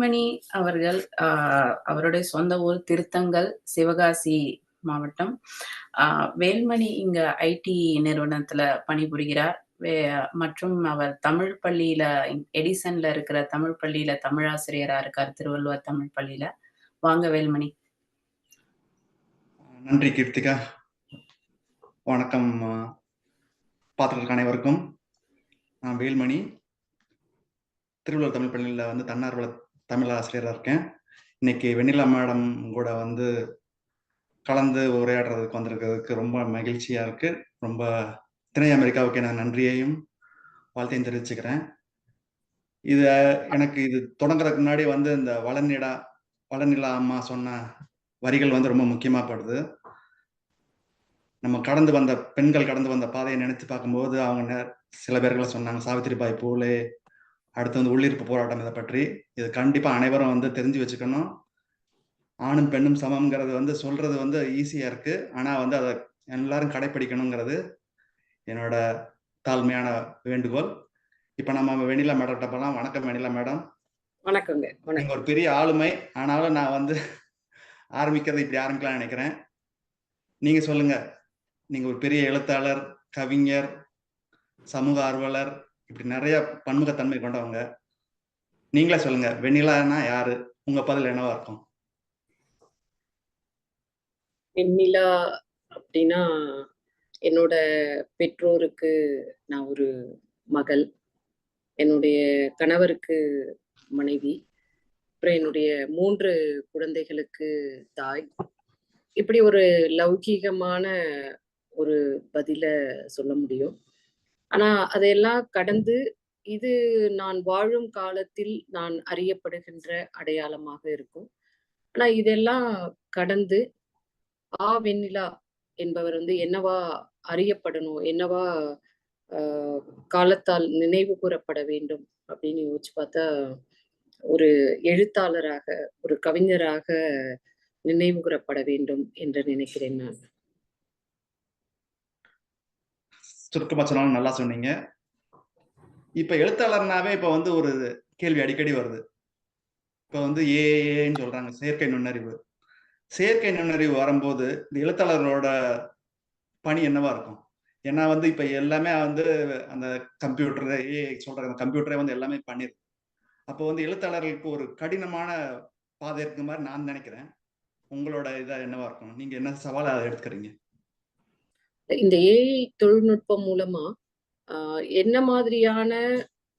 வேல்மணி அவர்கள் அவருடைய சொந்த ஊர் திருத்தங்கல் சிவகாசி மாவட்டம். ஆஹ், வேல்மணி இங்க ஐடி நிறுவனத்துல பணிபுரிகிறார். மற்றும் அவர் தமிழ் பள்ளியில எடிசன்ல இருக்கிற தமிழ் பள்ளியில தமிழாசிரியரா இருக்கார் திருவள்ளுவர் தமிழ் பள்ளியில. வாங்க வேல்மணி. நன்றி கீர்த்திகா. வணக்கம் பார்த்துருக்க அனைவருக்கும். நான் வேல்மணி. திருவள்ளுவர் தமிழ் பள்ளியில் வந்து தன்னார்வல தமிழ் ஆசிரியராக இருக்கேன். இன்னைக்கு வெண்ணிலா மேடம் கூட வந்து கலந்து உரையாடுறதுக்கு வந்திருக்கிறதுக்கு ரொம்ப மகிழ்ச்சியாக இருக்குது ரொம்ப திணை அமெரிக்காவுக்கு நான் நன்றியையும் வாழ்த்தையும் தெரிவிச்சுக்கிறேன். இது எனக்கு இது தொடங்குறதுக்கு முன்னாடி வந்து இந்த வளநிலா வளநிலா அம்மா சொன்ன வரிகள் வந்து ரொம்ப முக்கியமாகப்படுது படுது. நம்ம கடந்து வந்த பெண்கள் கடந்து வந்த பாதையை நினைச்சு பார்க்கும்போது அவங்க சில பேர்கள் சொன்னாங்க சாவித்திரி பாய் பூலே அடுத்து வந்து உள்ளிருப்பு போராட்டம் இதை பற்றி. இது கண்டிப்பா அனைவரும் வந்து தெரிஞ்சு வச்சுக்கணும். ஆணும் பெண்ணும் சமம்ங்கிறது வந்து சொல்றது வந்து ஈஸியா இருக்கு. ஆனா வந்து அதை எல்லாரும் கடைபிடிக்கணுங்கிறது என்னோட தாழ்மையான வேண்டுகோள். இப்ப நம்ம வெண்ணிலா மேடம் போலாம். வணக்கம் வெண்ணிலா மேடம் வணக்கங்க. வணக்கம். நீங்க ஒரு பெரிய ஆளுமை. ஆனாலும் நான் வந்து ஆரம்பிக்கிறது இப்படி ஆரம்பிக்கலாம் நினைக்கிறேன். நீங்க சொல்லுங்க. நீங்க ஒரு பெரிய எழுத்தாளர் கவிஞர் சமூக ஆர்வலர் இப்படி நிறைய பன்முகத்தன்மை கொண்டவங்க. நீங்களே சொல்லுங்க வெண்ணிலானா யாரு? உங்க பதில் என்னவா இருக்கும்? வெண்ணிலா அப்படின்னா என்னோட பெற்றோருக்கு நான் ஒரு மகள். என்னுடைய கணவருக்கு மனைவி. அப்புறம் என்னுடைய மூன்று குழந்தைகளுக்கு தாய். இப்படி ஒரு லௌகீகமான ஒரு பதில சொல்ல முடியும். ஆனா அதையெல்லாம் கடந்து இது நான் வாழும் காலத்தில் நான் அறியப்படுகின்ற அடையாளமாக இருக்கும். ஆனா இதெல்லாம் கடந்து ஆ வெண்ணிலா என்பவர் வந்து என்னவா அறியப்படணும் என்னவா ஆஹ் காலத்தால் நினைவு கூறப்பட வேண்டும் அப்படின்னு யோசிச்சு பார்த்தா ஒரு எழுத்தாளராக ஒரு கவிஞராக நினைவு கூறப்பட வேண்டும் என்று நினைக்கிறேன் நான். சுருக்கமா சொன்னாலும் நல்லா சொன்னீங்க. இப்ப எழுத்தாளர்னாவே இப்ப வந்து ஒரு கேள்வி அடிக்கடி வருது. இப்ப வந்து ஏன்னு சொல்றாங்க செயற்கை நுண்ணறிவு. செயற்கை நுண்ணறிவு வரும்போது இந்த எழுத்தாளர்களோட பணி என்னவா இருக்கும்? ஏன்னா வந்து இப்ப எல்லாமே வந்து அந்த கம்ப்யூட்டர் ஏ சொல்ற அந்த கம்ப்யூட்டரே வந்து எல்லாமே பண்ணிருக்கு அப்போ வந்து எழுத்தாளர்களுக்கு ஒரு கடினமான பாதை இருக்கிற மாதிரி நான் நினைக்கிறேன். உங்களோட இதாக என்னவா இருக்கும்? நீங்க என்ன சவாலை அதை எடுத்துக்கிறீங்க? இந்த ஏஐ தொழில்நுட்பம் மூலமா ஆஹ் என்ன மாதிரியான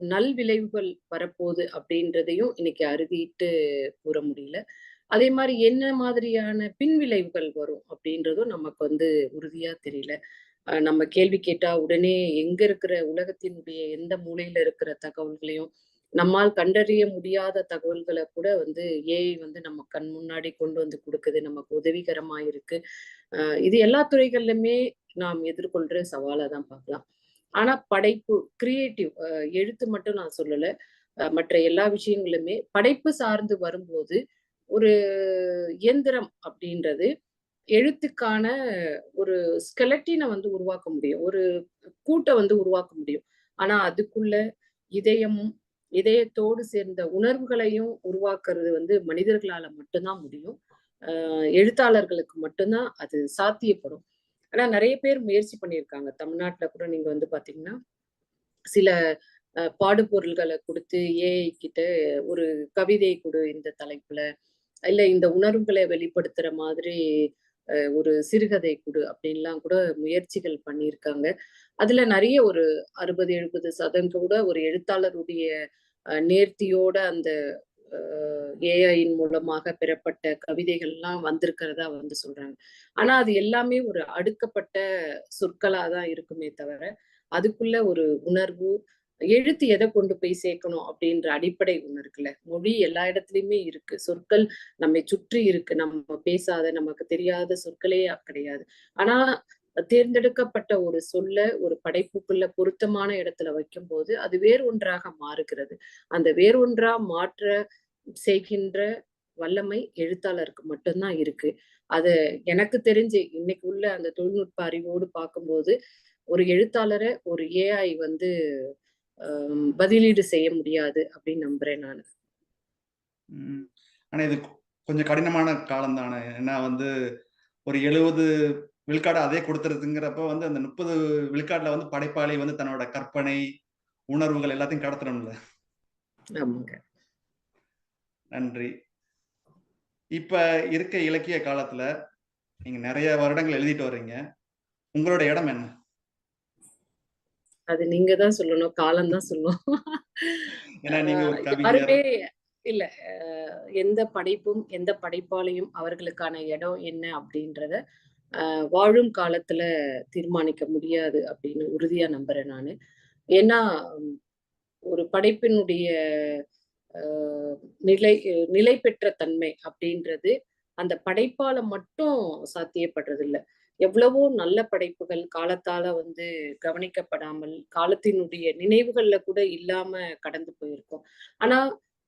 நல் விளைவுகள் வரப்போகுது அப்படின்றதையும் இன்னைக்கு அறுதிட்டு கூற முடியல. அதே மாதிரி என்ன மாதிரியான பின் விளைவுகள் வரும் அப்படின்றதும் நமக்கு வந்து உறுதியா தெரியல. நம்ம கேள்வி கேட்டா உடனே எங்க இருக்கிற உலகத்தினுடைய எந்த மூலையில இருக்கிற தகவல்களையும் நம்மால் கண்டறிய முடியாத தகவல்களை கூட வந்து ஏஐ வந்து நம்ம கண் முன்னாடி கொண்டு வந்து கொடுக்குது நமக்கு உதவிகரமா இருக்கு. இது எல்லா துறைகள்லுமே நாம் எதிர்கொள்ற சவாலா தான் பார்க்கலாம். ஆனா படைப்பு கிரியேட்டிவ் எழுத்து மட்டும் நான் சொல்லல. மற்ற எல்லா விஷயங்களுமே படைப்பு சார்ந்து வரும்போது ஒரு இயந்திரம் அப்படின்றது எழுத்துக்கான ஒரு ஸ்கெலட்டினை வந்து உருவாக்க முடியும். ஒரு கூட்டை வந்து உருவாக்க முடியும். ஆனா அதுக்குள்ள இதயமும் இதயத்தோடு சேர்ந்த உணர்வுகளையும் உருவாக்குறது வந்து மனிதர்களால மட்டும்தான் முடியும். ஆஹ் எழுத்தாளர்களுக்கு மட்டும்தான் அது சாத்தியப்படும். ஆனா நிறைய பேர் முயற்சி பண்ணியிருக்காங்க. தமிழ்நாட்டுல கூட நீங்க வந்து பாத்தீங்கன்னா சில அஹ், பாடுபொருள்களை கொடுத்து ஏஐ கிட்ட ஒரு கவிதை கொடு இந்த தலைப்புல இல்ல இந்த உணர்வுகளை வெளிப்படுத்துற மாதிரி ஒரு சிறுகதை கொடு அப்படின்லாம் கூட முயற்சிகள் பண்ணியிருக்காங்க. அதுல நிறைய ஒரு அறுபது எழுபது சதம் கூட ஒரு எழுத்தாளருடைய அஹ், நேர்த்தியோட அந்த ஏஐயின் மூலமாக பெறப்பட்ட கவிதைகள்லாம் வந்திருக்கிறதா வந்து சொல்றாங்க. ஆனா அது எல்லாமே ஒரு அடுக்கப்பட்ட சொற்களா தான் இருக்குமே தவிர அதுக்குள்ள ஒரு உணர்வு எழுத்து எதை கொண்டு போய் சேர்க்கணும் அப்படின்ற அடிப்படை ஒண்ணு இருக்குல்ல. மொழி எல்லா இடத்துலயுமே இருக்கு. சொற்கள் நம்மை சுற்றி இருக்கு. நம்ம பேசாத நமக்கு தெரியாத சொற்களே கிடையாது. ஆனா தேர்ந்தெடுக்கப்பட்ட ஒரு சொல்ல ஒரு படைப்புக்குள்ள பொருத்தமான இடத்துல வைக்கும்போது அது வேறு ஒன்றாக மாறுகிறது. அந்த வேறு ஒன்றா மாற்ற செய்கின்ற வல்லமை எழுத்தாளருக்கு மட்டும்தான் இருக்கு. அது எனக்கு தெரிஞ்சு இன்னைக்கு உள்ள அந்த தொழில்நுட்ப அறிவோடு பார்க்கும்போது ஒரு எழுத்தாளரை ஒரு ஏஐ வந்து பதிலீடு செய்ய முடியாது அப்படின்னு நம்புறேன் நான். ஆனா இது கொஞ்சம் கடினமான காலம் தானே ஏன்னா வந்து ஒரு எழுபது விழுக்காடு அதே கொடுத்துருதுங்கிறப்ப வந்து அந்த முப்பது விழுக்காடுல வந்து படைப்பாளி வந்து தன்னோட கற்பனை உணர்வுகள் எல்லாத்தையும் கடத்தணும்ல ஆமாங்க. நன்றி. இப்ப இருக்க இலக்கிய காலத்துல நீங்க நிறைய வருடங்கள் எழுதிட்டு வர்றீங்க. உங்களோட இடம் என்ன? அது நீங்க தான் சொல்லணும் காலம் தான் சொல்லணும் யாருமே இல்ல எந்த படைப்பும் எந்த படைப்பாளையும் அவர்களுக்கான இடம் என்ன அப்படின்றத ஆஹ் வாழும் காலத்துல தீர்மானிக்க முடியாது அப்படின்னு உறுதியா நம்புறேன் நானு. ஏன்னா ஒரு படைப்பினுடைய நிலை நிலை பெற்ற தன்மை அப்படின்றது அந்த படைப்பால மட்டும் சாத்தியப்படுறது இல்ல எவ்வளவோ நல்ல படைப்புகள் காலத்தால வந்து கவனிக்கப்படாமல் காலத்தினுடைய நினைவுகள்ல கூட இல்லாம கடந்து போயிருக்கும். ஆனா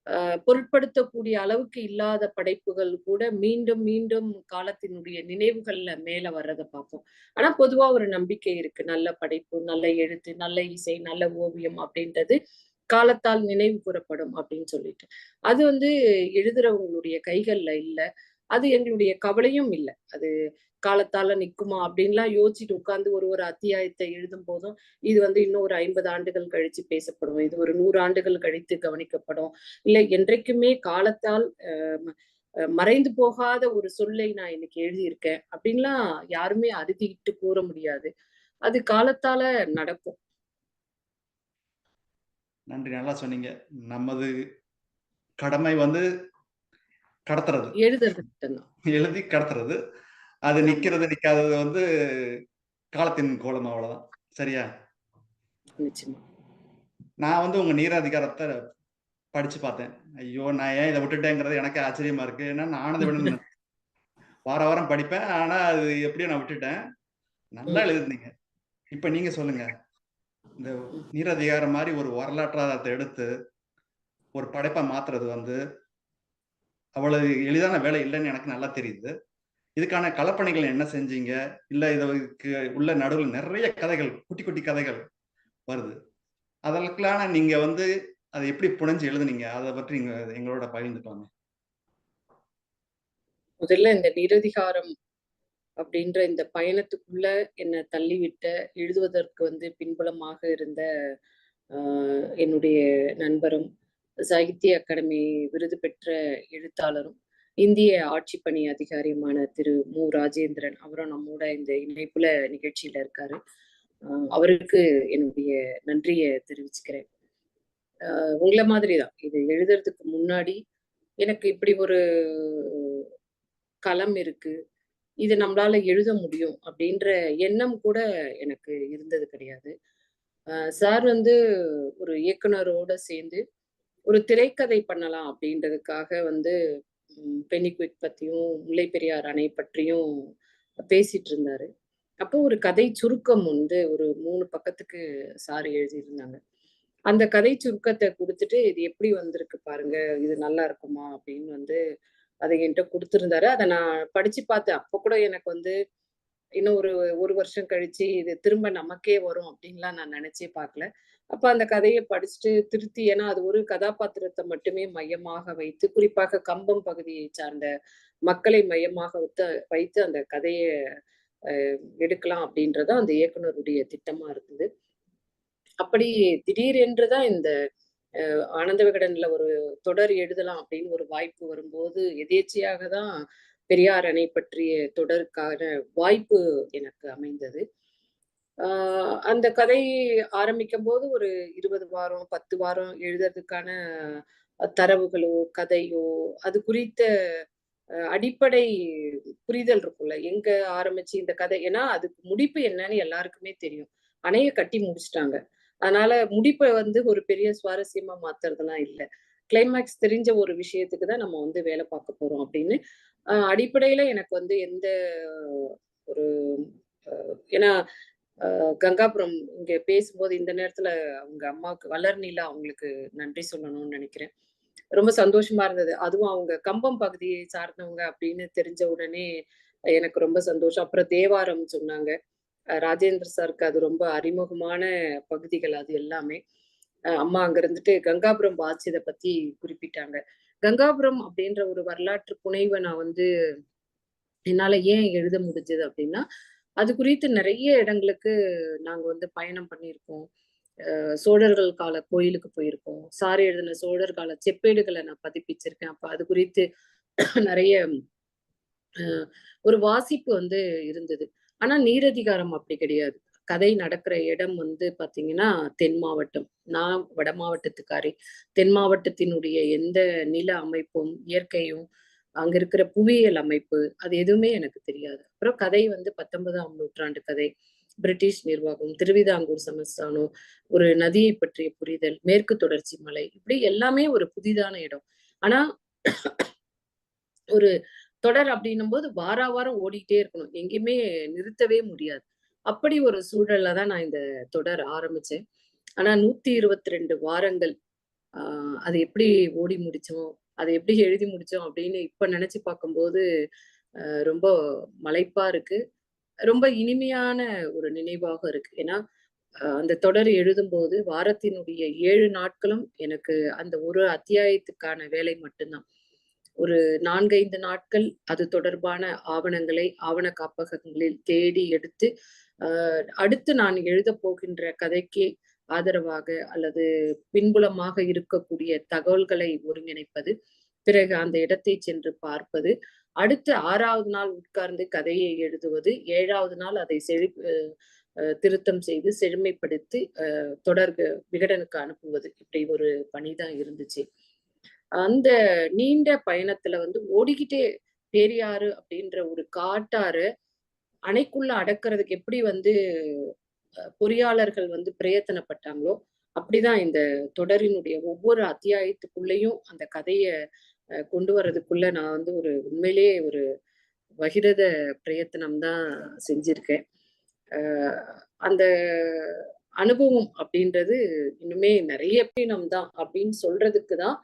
ஆஹ் பொருட்படுத்தக்கூடிய அளவுக்கு இல்லாத படைப்புகள் கூட மீண்டும் மீண்டும் காலத்தினுடைய நினைவுகள்ல மேல வர்றதை பார்ப்போம். ஆனா பொதுவா ஒரு நம்பிக்கை இருக்கு. நல்ல படைப்பு நல்ல எழுத்து நல்ல இசை நல்ல ஓவியம் அப்படின்றது காலத்தால் நினைவு கூறப்படும் அப்படின்னு சொல்லிட்டு. அது வந்து எழுதுறவங்களுடைய கைகள்ல இல்ல. அது எங்களுடைய கவலையும் இல்லை. அது காலத்தால நிக்குமா அப்படின்லாம் யோசிச்சுட்டு உட்கார்ந்து ஒரு ஒரு அத்தியாயத்தை எழுதும் போதும் இது வந்து இன்னும் ஒரு ஐம்பது ஆண்டுகள் கழிச்சு பேசப்படும். இது ஒரு நூறு ஆண்டுகள் கழித்து கவனிக்கப்படும். இல்லை என்றைக்குமே காலத்தால் அஹ், மறைந்து போகாத ஒரு சொல்லை நான் இன்னைக்கு எழுதியிருக்கேன் அப்படின்லாம் யாருமே அறுதிட்டு கூற முடியாது. அது காலத்தால நடக்கும். நன்றி நல்லா சொன்னீங்க. நமது கடமை வந்து கடத்துறது. எழுதி கடத்துறது. அது. நிக்கிறது நிக்காதது வந்து காலத்தின் கோலம் அவ்வளவுதான். சரியா? நான் வந்து உங்க நீராதிகாரத்தை படிச்சு பார்த்தேன். ஐயோ நான் ஏன் இதை விட்டுட்டேங்கிறது எனக்கு ஆச்சரியமா இருக்கு. ஏன்னா நான் விடன் வார வாரம் படிப்பேன். ஆனா அது எப்படியோ நான் விட்டுட்டேன். நல்லா ம். எழுதுனீங்க. இப்ப நீங்க சொல்லுங்க. இந்த நீரதிகாரம் மாதிரி ஒரு வரலாற்றாதத்தை எடுத்து ஒரு படைப்பை மாத்துறது வந்து அவ்வளவு எளிதான வேலை இல்லைன்னு எனக்கு நல்லா தெரியுது. இதுக்கான கலப்பணிகள் என்ன செஞ்சீங்க? இல்லை இதுக்கு உள்ள நடுவில் நிறைய கதைகள் குட்டி குட்டி கதைகள் வருது. அதற்கான நீங்க வந்து அதை எப்படி புனைஞ்சு எழுதுனீங்க? அதை பற்றி எங்களோட பகிர்ந்துக்கலாமே. முதல்ல இந்த நிரதிகாரம் அப்படின்ற இந்த பயணத்துக்குள்ள என்னை தள்ளிவிட்ட எழுதுவதற்கு வந்து பின்புலமாக இருந்த என்னுடைய நண்பரும் சாகித்ய அகாடமி விருது பெற்ற எழுத்தாளரும் இந்திய ஆட்சி பணி அதிகாரியுமான திரு மு. ராஜேந்திரன் அவரும் நம்மோட இந்த இணைப்புல நிகழ்ச்சியில இருக்காரு. அவருக்கு என்னுடைய நன்றியை தெரிவிச்சுக்கிறேன். உங்களை மாதிரி தான் இது எழுதுறதுக்கு முன்னாடி எனக்கு இப்படி ஒரு களம் இருக்கு. இது நம்மளால எழுத முடியும் அப்படின்ற எண்ணம் கூட எனக்கு இருந்தது கிடையாது. ஆஹ் சார் வந்து ஒரு இயக்குனரோட சேர்ந்து ஒரு திரைக்கதை பண்ணலாம் அப்படின்றதுக்காக வந்து பெனிக்விக் பத்தியும் முல்லை பெரியார் அணை பற்றியும் பேசிட்டு இருந்தாரு. அப்போ ஒரு கதை சுருக்கம் வந்து ஒரு மூணு பக்கத்துக்கு சார் எழுதியிருந்தாங்க. அந்த கதை சுருக்கத்தை கொடுத்துட்டு இது எப்படி வந்திருக்கு பாருங்க இது நல்லா இருக்குமா? அப்படின்னு வந்து அதை என்கிட்ட கொடுத்துருந்தாரு. அதை நான் படிச்சு பார்த்தேன் அப்போ கூட எனக்கு வந்து இன்னும் ஒரு ஒரு வருஷம் கழிச்சு இது திரும்ப நமக்கே வரும் அப்படின்லாம் நான் நினைச்சே பார்க்கல. அப்ப அந்த கதையை படிச்சுட்டு திருத்தி ஏன்னா அது ஒரு கதாபாத்திரத்தை மட்டுமே மையமாக வைத்து குறிப்பாக கம்பம் பகுதியை சார்ந்த மக்களை மையமாக வைத்து வைத்து அந்த கதையை அஹ், எடுக்கலாம் அப்படின்றதான் அந்த இயக்குனருடைய திட்டமா இருந்தது. அப்படி திடீரென்றுதான் இந்த ஆனந்த விகடன்ல ஒரு தொடர் எழுதலாம் அப்படின்னு ஒரு வாய்ப்பு வரும்போது எதேச்சையாக தான் பெரியார் அணை பற்றிய தொடருக்கான வாய்ப்பு எனக்கு அமைந்தது. ஆஹ் அந்த கதை ஆரம்பிக்கும் போது ஒரு இருபது வாரம் பத்து வாரம் எழுதுறதுக்கான தரவுகளோ கதையோ அது குறித்த அஹ், அடிப்படை புரிதல் இருக்கும்ல. எங்க ஆரம்பிச்சு இந்த கதை ஏன்னா அதுக்கு முடிப்பு என்னன்னு எல்லாருக்குமே தெரியும். அணைய கட்டி முடிச்சிட்டாங்க. அதனால முடிப்பை வந்து ஒரு பெரிய சுவாரஸ்யமா மாத்துறதுலாம் இல்லை. கிளைமேக்ஸ் தெரிஞ்ச ஒரு விஷயத்துக்கு தான் நம்ம வந்து வேலை பார்க்க போறோம் அப்படின்னு ஆஹ் அடிப்படையில எனக்கு வந்து எந்த ஒரு ஏன்னா ஆஹ் கங்காபுரம் இங்க பேசும்போது இந்த நேரத்துல அவங்க அம்மாவுக்கு வளர்நிலா அவங்களுக்கு நன்றி சொல்லணும்னு நினைக்கிறேன். ரொம்ப சந்தோஷமா இருந்தது. அதுவும் அவங்க கம்பம் பகுதியை சார்ந்தவங்க அப்படின்னு தெரிஞ்ச உடனே எனக்கு ரொம்ப சந்தோஷம். அப்புறம் தேவாரம் சொன்னாங்க. ராஜேந்திர சாருக்கு அது ரொம்ப அறிமுகமான பகுதிகள் அது எல்லாமே. அம்மா அங்க இருந்துட்டு கங்காபுரம் வாட்சியதை பத்தி குறிப்பிட்டாங்க. கங்காபுரம் அப்படின்ற ஒரு வரலாற்று புனைவை நான் வந்து என்னால ஏன் எழுத முடிஞ்சது அப்படின்னா அது குறித்து நிறைய இடங்களுக்கு நாங்க வந்து பயணம் பண்ணியிருக்கோம். சோழர்கள் கால கோயிலுக்கு போயிருக்கோம். சார் எழுதின சோழர் கால செப்பேடுகளை நான் பதிப்பிச்சிருக்கேன். அப்ப அது குறித்து நிறைய ஒரு வாசிப்பு வந்து இருந்தது. ஆனா நீரதிகாரம் அப்படி கிடையாது. கதை நடக்கிற இடம் வந்து பாத்தீங்கன்னா தென் மாவட்டம். நான் வட மாவட்டத்துக்காரி. தென் மாவட்டத்தினுடைய எந்த நில அமைப்பும் இயற்கையும் அங்க இருக்கிற புவியியல் அமைப்பு அது எதுவுமே எனக்கு தெரியாது. அப்புறம் கதை வந்து பத்தொன்பதாம் நூற்றாண்டு கதை. பிரிட்டிஷ் நிர்வாகம் திருவிதாங்கூர் சமஸ்தானம் ஒரு நதியை பற்றிய புரிதல் மேற்கு தொடர்ச்சி மலை இப்படி எல்லாமே ஒரு புதிதான இடம். ஆனா ஒரு தொடர் அப்படின்னும் போது வார வாரம் ஓடிட்டே இருக்கணும். எங்கேயுமே நிறுத்தவே முடியாது. அப்படி ஒரு சூழல்ல தான் நான் இந்த தொடர் ஆரம்பிச்சேன். ஆனா நூத்தி இருபத்தி ரெண்டு வாரங்கள் ஆஹ் அது எப்படி ஓடி முடிச்சோம் அதை எப்படி எழுதி முடிச்சோம் அப்படின்னு இப்ப நினைச்சு பார்க்கும்போது ரொம்ப மலைப்பா இருக்கு. ரொம்ப இனிமையான ஒரு நினைவாக இருக்கு. ஏன்னா அந்த தொடர் எழுதும்போது வாரத்தினுடைய ஏழு நாட்களும் எனக்கு அந்த ஒரு அத்தியாயத்துக்கான வேலை மட்டும்தான். ஒரு நான்கைந்து நாட்கள் அது தொடர்பான ஆவணங்களை ஆவண காப்பகங்களில் தேடி எடுத்து அடுத்து நான் எழுத போகின்ற கதைக்கு ஆதரவாக அல்லது பின்புலமாக இருக்கக்கூடிய தகவல்களை ஒருங்கிணைப்பது பிறகு அந்த இடத்தை சென்று பார்ப்பது அடுத்து ஆறாவது நாள் உட்கார்ந்து கதையை எழுதுவது ஏழாவது நாள் அதை செழி திருத்தம் செய்து செழுமைப்படுத்தி தொடர் விகடனுக்கு அனுப்புவது இப்படி ஒரு பணிதான் இருந்துச்சு. அந்த நீண்ட பயணத்துல வந்து ஓடிக்கிட்டே பேரியாறு அப்படின்ற ஒரு காட்டாறு அணைக்குள்ள அடக்கிறதுக்கு எப்படி வந்து பொறியாளர்கள் வந்து பிரயத்தனப்பட்டாங்களோ அப்படிதான் இந்த தொடரினுடைய ஒவ்வொரு அத்தியாயத்துக்குள்ளேயும் அந்த கதைய கொண்டு வர்றதுக்குள்ள நான் வந்து ஒரு உண்மையிலேயே ஒரு பகிரத பிரயத்தனம் தான் செஞ்சிருக்கேன் அந்த அனுபவம் அப்படின்றது இன்னுமே நிறைய பீனம் தான் அப்படின்னு சொல்றதுக்கு தான்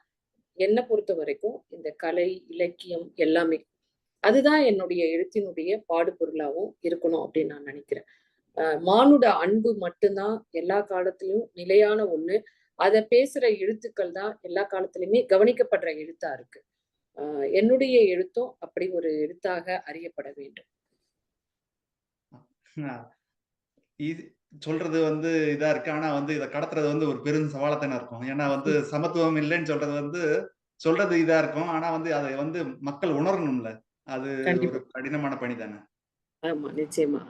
என்னை பொறுத்த வரைக்கும் இந்த கலை இலக்கியம் எல்லாமே அதுதான் என்னுடைய எழுத்தினுடைய பாடுபொருளாகவும் இருக்கணும் அப்படின்னு நான் நினைக்கிறேன். மானுட அன்பு மட்டும்தான் எல்லா காலத்திலயும் நிலையான ஒண்ணு. அதை பேசுற எழுத்துக்கள் தான் எல்லா காலத்திலுமே கவனிக்கப்படுற எழுத்தா இருக்கு. ஆஹ் என்னுடைய எழுத்தும் அப்படி ஒரு எழுத்தாக அறியப்பட வேண்டும். இது சொல்றது வந்து இதா இருக்கு. ஆனா வந்து இதை கடத்துறது வந்து ஒரு பெரும் சவாலத்தானே இருக்கும். ஏன்னா வந்து சமத்துவம் இல்லைன்னு சொல்றது வந்து சொல்றது இதா இருக்கும். ஆனா வந்து அதை வந்து மக்கள் உணரணும்ல. அது ஒரு கடினமான பணி தானே ஆமா நிச்சயமா.